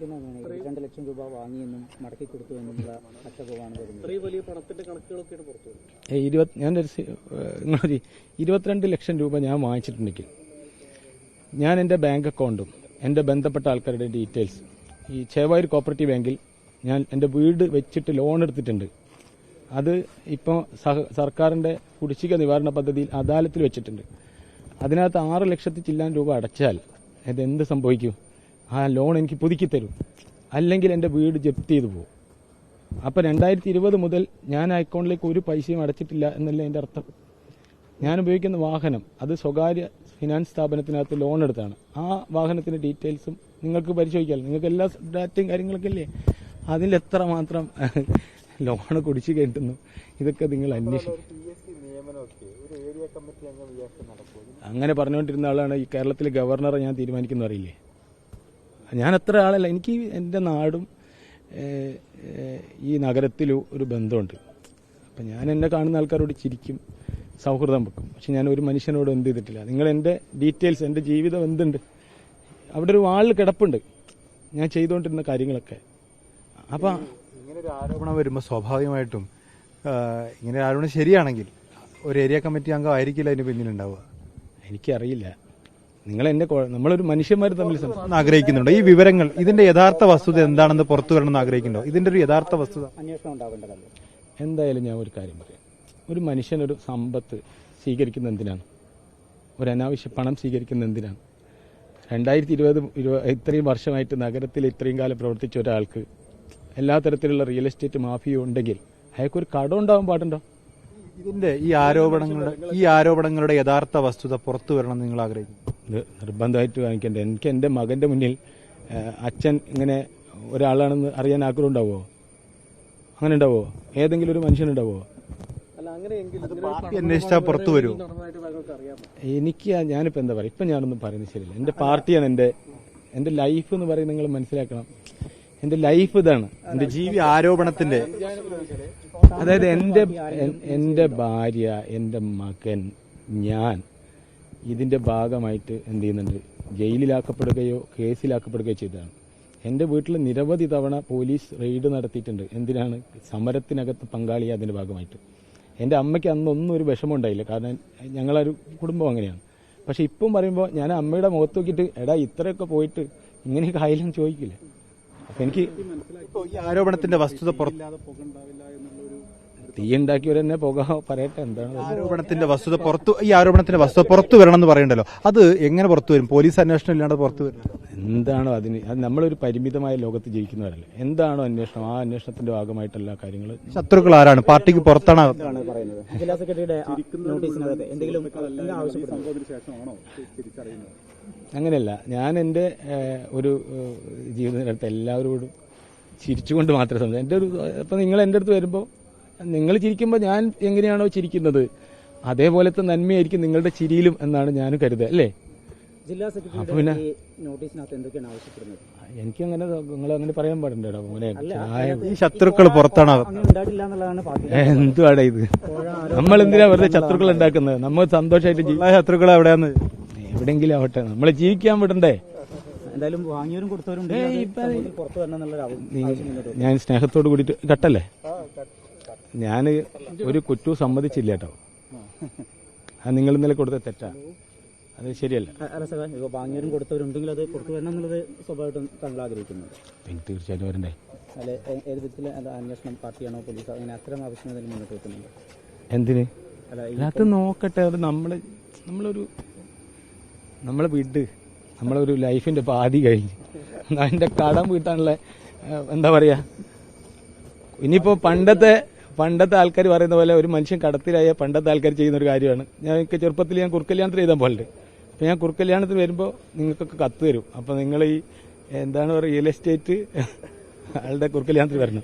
രണ്ട് ലക്ഷം രൂപ വാങ്ങിയെന്നും മടക്കി കൊടുത്തു എന്നുമുള്ള വരുന്നത്. വലിയ പണത്തിന്റെ കണക്കുകളൊക്കെയാണ് പുറത്തു വരുന്നത്. ഏ, ഇരുപത് ഞാനൊരു സി- ഇരുപത്തിരണ്ട് ലക്ഷം രൂപ ഞാൻ വാങ്ങിച്ചിട്ടുണ്ടെങ്കിൽ ഞാൻ എന്റെ ബാങ്ക് അക്കൗണ്ടും എന്റെ ബന്ധപ്പെട്ട ആൾക്കാരുടെ ഡീറ്റെയിൽസ് ഈ ചേവായൂർ കോപ്പറേറ്റീവ് ബാങ്കിൽ ഞാൻ എന്റെ വീട് വെച്ചിട്ട് ലോൺ എടുത്തിട്ടുണ്ട്. അത് ഇപ്പോൾ സർക്കാരിന്റെ കുടിശ്ശിക നിവാരണ പദ്ധതിയിൽ അദാലത്തിൽ വെച്ചിട്ടുണ്ട്. അതിനകത്ത് ആറ് ലക്ഷത്തി ചില്ലാൻ രൂപ അടച്ചാൽ ഇതെന്ത് സംഭവിക്കും? ആ ലോൺ എനിക്ക് പുതുക്കി തരും. അല്ലെങ്കിൽ എന്റെ വീട് ജപ്തി ചെയ്തു പോകും. അപ്പം രണ്ടായിരത്തി ഇരുപത് മുതൽ ഞാൻ അക്കൗണ്ടിലേക്ക് ഒരു പൈസയും അടച്ചിട്ടില്ല എന്നല്ല എന്റെ അർത്ഥം? ഞാൻ ഉപയോഗിക്കുന്ന വാഹനം അത് സ്വകാര്യ ഫിനാൻസ് സ്ഥാപനത്തിനകത്ത് ലോൺ എടുത്താണ്. ആ വാഹനത്തിന്റെ ഡീറ്റെയിൽസും നിങ്ങൾക്ക് പരിശോധിക്കാം നിങ്ങൾക്ക് എല്ലാ ഡാറ്റയും കാര്യങ്ങളൊക്കെ അല്ലേ അതിലെത്ര മാത്രം ലോൺ കുടിച്ചു കേട്ടുന്നു? ഇതൊക്കെ നിങ്ങൾ അന്വേഷിക്കും അങ്ങനെ പറഞ്ഞുകൊണ്ടിരുന്ന ആളാണ് ഈ കേരളത്തിലെ ഗവർണറെ ഞാൻ തീരുമാനിക്കുന്ന അറിയില്ലേ? ഞാൻ അത്ര ആളല്ല. എനിക്ക് എന്റെ നാടും ഈ നഗരത്തിലും ഒരു ബന്ധമുണ്ട്. അപ്പം ഞാൻ എന്നെ കാണുന്ന ആൾക്കാരോട് ചിരിക്കും സൗഹൃദം വെക്കും. പക്ഷെ ഞാൻ ഒരു മനുഷ്യനോട് എന്ത് ചെയ്തിട്ടില്ല. നിങ്ങൾ എന്റെ ഡീറ്റെയിൽസ് എന്റെ ജീവിതം എന്തുണ്ട്? അവിടെ ഒരു വാളിൽ കിടപ്പുണ്ട്. ഞാൻ ചെയ്തുകൊണ്ടിരുന്ന കാര്യങ്ങളൊക്കെ. അപ്പം ഇങ്ങനെ ഒരു ആരോപണം വരുമ്പോൾ സ്വാഭാവികമായിട്ടും ഇങ്ങനെ ഒരു ആരോപണം ശരിയാണെങ്കിൽ ഒരു ഏരിയ കമ്മിറ്റി അംഗം ആയിരിക്കില്ല അതിന് പിന്നിലുണ്ടാവുക. എനിക്കറിയില്ല. നിങ്ങൾ എന്നെ നമ്മളൊരു മനുഷ്യന്മാർ തമ്മിൽ ആഗ്രഹിക്കുന്നുണ്ട്. ഈ വിവരങ്ങൾ ഇതിന്റെ യഥാർത്ഥ വസ്തുത എന്താണെന്ന് പുറത്തു വരണമെന്ന് ആഗ്രഹിക്കുന്നുണ്ടോ? ഇതിന്റെ ഒരു യഥാർത്ഥ വസ്തുത. അന്വേഷണം ഉണ്ടാവേണ്ടതല്ലേ? എന്തായാലും ഞാൻ ഒരു കാര്യം പറയാം. ഒരു മനുഷ്യനൊരു സമ്പത്ത് സ്വീകരിക്കുന്ന എന്തിനാണ്? ഒരു അനാവശ്യ പണം സ്വീകരിക്കുന്ന എന്തിനാണ്? രണ്ടായിരത്തി ഇരുപത് ഇത്രയും വർഷമായിട്ട് നഗരത്തിൽ ഇത്രയും കാലം പ്രവർത്തിച്ച ഒരാൾക്ക് എല്ലാ തരത്തിലുള്ള റിയൽ എസ്റ്റേറ്റ് മാഫിയ ഉണ്ടെങ്കിൽ അയാൾക്കൊരു കടം ഉണ്ടാവാൻ പാടുണ്ടോ? ഇതിന്റെ ഈ ആരോപണങ്ങളുടെ ഈ ആരോപണങ്ങളുടെ യഥാർത്ഥ വസ്തുത പുറത്തു വരണം നിങ്ങൾ ആഗ്രഹിക്കുന്നു. ഇത് നിർബന്ധമായിട്ട് കാണിക്കണ്ടേ എനിക്ക് എന്റെ മകന്റെ മുന്നിൽ അച്ഛൻ ഇങ്ങനെ ഒരാളാണെന്ന് അറിയാൻ ആഗ്രഹം ഉണ്ടാവോ അങ്ങനെ ഉണ്ടാവോ ഏതെങ്കിലും ഒരു പണം അന്വേഷിച്ചാൽ പുറത്തു വരുമോ എനിക്ക് ഞാനിപ്പോ എന്താ പറയുക ഇപ്പൊ ഞാനൊന്നും പറയുന്നത് ശരിയല്ല. എന്റെ പാർട്ടിയാണ് എന്റെ എന്റെ ലൈഫ് എന്ന് പറയുന്നത് നിങ്ങൾ മനസ്സിലാക്കണം. എന്റെ ലൈഫ് ഇതാണ്. എന്റെ ജീവി ആരോപണത്തിന്റെ അതായത് എന്റെ എന്റെ ഭാര്യ എന്റെ മകൻ ഞാൻ ഇതിന്റെ ഭാഗമായിട്ട് എന്ത് ചെയ്യുന്നുണ്ട്? ജയിലിലാക്കപ്പെടുകയോ കേസിലാക്കപ്പെടുകയോ ചെയ്തതാണ്. എന്റെ വീട്ടിൽ നിരവധി തവണ പോലീസ് റെയ്ഡ് നടത്തിയിട്ടുണ്ട്. എന്തിനാണ്? സമരത്തിനകത്ത് പങ്കാളിയ അതിന്റെ ഭാഗമായിട്ട്. എന്റെ അമ്മയ്ക്ക് അന്നൊന്നും ഒരു വിഷമം ഉണ്ടായില്ല. കാരണം ഞങ്ങളൊരു കുടുംബം അങ്ങനെയാണ്. പക്ഷെ ഇപ്പം പറയുമ്പോൾ ഞാൻ അമ്മയുടെ മുഖത്ത് നോക്കിയിട്ട് എടാ ഇത്രയൊക്കെ പോയിട്ട് ഇങ്ങനെയൊക്കെ ആയാലും ചോദിക്കില്ലേ. അപ്പൊ എനിക്ക് ഈ ആരോപണത്തിന്റെ വസ്തുത പുറത്ത് തീ ഉണ്ടാക്കിയവരെന്നെ പുക പറയട്ടെ എന്താണ്? ആരോപണത്തിന്റെ വസ്തുത പുറത്തു ഈ ആരോപണത്തിന്റെ വസ്തുത പുറത്തു വരണം എന്ന് പറയണ്ടല്ലോ. അത് എങ്ങനെ പുറത്തു വരും? പോലീസ് അന്വേഷണം ഇല്ലാണ്ട് പുറത്തു വരും. എന്താണോ അതിന് അത് നമ്മളൊരു പരിമിതമായ ലോകത്ത് ജീവിക്കുന്നവരല്ലേ? എന്താണോ അന്വേഷണം? ആ അന്വേഷണത്തിന്റെ ഭാഗമായിട്ടല്ല കാര്യങ്ങൾ ശത്രുക്കൾ ആരാണ്? പാർട്ടിക്ക് പുറത്താണ് ജില്ലാ സെക്രട്ടറിയുടെ നോട്ടീസിനകത്ത് എന്തെങ്കിലും എന്തെങ്കിലും ആവശ്യപ്പെടുന്നു? അങ്ങനെയല്ല. ഞാൻ എന്റെ ഒരു ജീവിതത്തിനടുത്ത് എല്ലാവരോടും ചിരിച്ചുകൊണ്ട് മാത്രമേ സംസാരിക്കും. എന്റെ ഒരു ഇപ്പം നിങ്ങൾ എന്റെ അടുത്ത് വരുമ്പോൾ നിങ്ങൾ ചിരിക്കുമ്പോൾ ഞാൻ എങ്ങനെയാണോ ചിരിക്കുന്നത്? അതേപോലത്തെ നന്മയായിരിക്കും നിങ്ങളുടെ ചിരിയിലും എന്നാണ് ഞാൻ കരുതുക അല്ലേ? ജില്ലാ സെക്രട്ടറി നോട്ടീസിനകത്ത് എന്തൊക്കെയാണ് ആവശ്യപ്പെടുന്നത്? എനിക്കങ്ങനെ നിങ്ങൾ അങ്ങനെ പറയാൻ പാടുണ്ടോ ഈ ശത്രുക്കൾ പുറത്താണ്. അങ്ങനെ എന്തുവാടാ ഇത്? നമ്മൾ എന്തിനാ വെറുതെ ശത്രുക്കൾ ഉണ്ടാക്കുന്നത്? നമ്മൾ സന്തോഷമായിട്ട് ശത്രുക്കൾ എവിടെയാന്ന്? എവിടെങ്കിലും ആവട്ടെ. നമ്മളെ ജീവിക്കാൻ വിടണ്ടേ? എന്തായാലും വാങ്ങിയവരും കൊടുത്തവരും ഉണ്ട്. അത് സമൂഹത്തിൽ പുറത്തു വരണം എന്നുള്ള. ഞാൻ സ്നേഹത്തോട് കൂടിയിട്ട് കട്ടല്ലേ? ഞാൻ ഒരു കുറ്റവും സമ്മതിച്ചില്ല കേട്ടോ. അത് നിങ്ങൾ ഇന്നലെ കൊടുത്ത തെറ്റാ. അത് ശരിയല്ല. അല്ല ഇപ്പൊ വാങ്ങിയവരും കൊടുത്തവരും ഉണ്ടെങ്കിൽ അത് പുറത്തു വരണം എന്നുള്ളത് സ്വാഭാവികമായിട്ടും താങ്കൾ ആഗ്രഹിക്കുന്നുണ്ട്. പിന്നെ തീർച്ചയായിട്ടും വരണ്ടേ. അല്ലെ ഏത് വിധത്തിൽ അന്വേഷണം പാർട്ടിയാണോ പോലീസ് അങ്ങനെ അത്തരം ആവശ്യം മുന്നോട്ട് വെക്കുന്നുണ്ട്. എന്തിന്? അല്ല അത് നോക്കട്ടെ. അത് നമ്മൾ നമ്മളൊരു നമ്മളെ വീട്. നമ്മളൊരു ലൈഫിന്റെ പാതി കഴിഞ്ഞ്. അതിന്റെ കടം വീട്ടാനുള്ള എന്താ പറയാ? ഇനിയിപ്പോ പണ്ടത്തെ പണ്ടത്തെ ആൾക്കാർ പറയുന്ന പോലെ ഒരു മനുഷ്യൻ കടത്തിലായ പണ്ടത്തെ ആൾക്കാർ ചെയ്യുന്ന ഒരു കാര്യമാണ്. ഞാൻ എനിക്ക് ചെറുപ്പത്തിൽ ഞാൻ കുറുക്കല്യാണത്തിന് ചെയ്താൽ പോലെ അപ്പോൾ ഞാൻ കുറുക്കല്യാണത്തിന് വരുമ്പോൾ നിങ്ങൾക്കൊക്കെ കത്ത് തരും. അപ്പോൾ നിങ്ങൾ ഈ എന്താണ് പറയുക റിയൽ എസ്റ്റേറ്റ് ആളുടെ കുറുക്കല്യാണത്തിന് വരണം.